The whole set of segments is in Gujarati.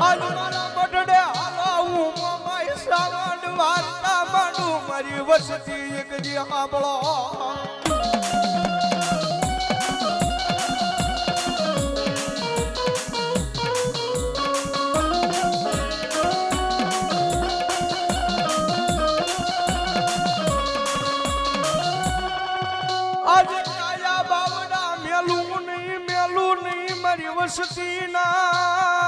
આજ મારા બટડે હાલો હું મોમાઈ સાવંડ માંડું મારી વસતી એક કાયા બાવડા મેલું નહીં મેલું નહીં, મારી વસતી ના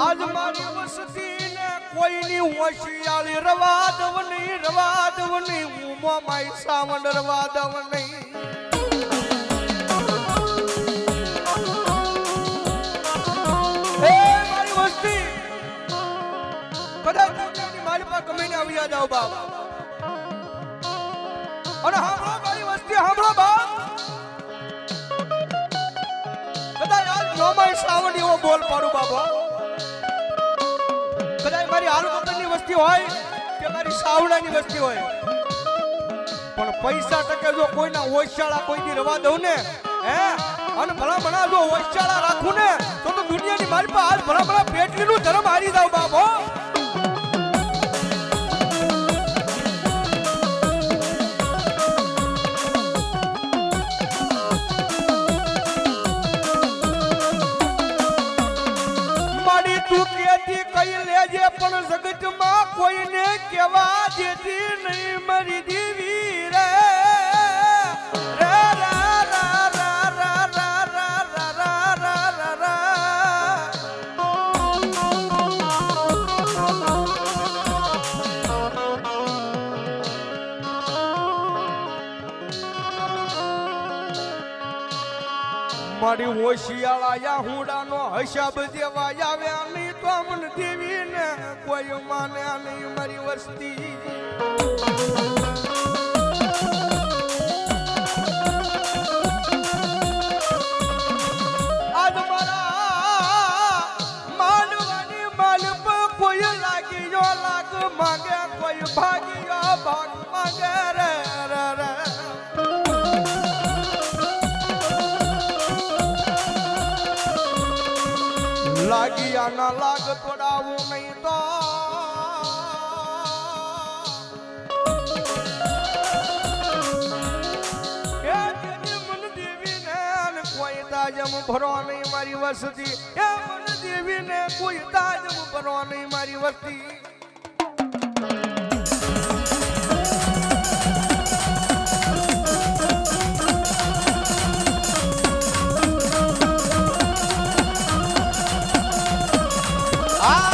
આજ મારી વસતી ને કોઈની હોશિયાળી રવા દવ નહીં, રવા દવ નહીં હું મોમાઈ સાવન રવા દવ નહીં. કમીને આવી જાવ બાપ. અને સાંભળો મારી વસ્તી નોમાઈ શ્રાવણ એવો બોલ પાડું બાબા વસ્તી હોય કે મારી સાવડાની વસ્તી હોય. પણ પૈસા ટકે જો કોઈના હોશિયાળા કોઈની રવા દઉં ને, હે? અને ભલા ભલા જો હોશિયાળા રાખું ને, તો તો દુનિયાની મારી પાસે હાથ ભલા મારી હોશિયાળા હુડાનો હિસાબ દેવા આવ્યા નહીં તો મન દેવી ને કોઈ માને નહીં મારી વસ્તી. આજ મારા માનવાની માલ લાગ માગે, કોઈ ભાગીયો ભાગ માંગે. લાગિયા ના લાગ તોડાવું નહીં તો. તાજમ ભરો નહીં મારી વસ્તી. એ મન દેવીને કોઈ તાજમ ભરો નહીં મારી વસ્તી. Ah!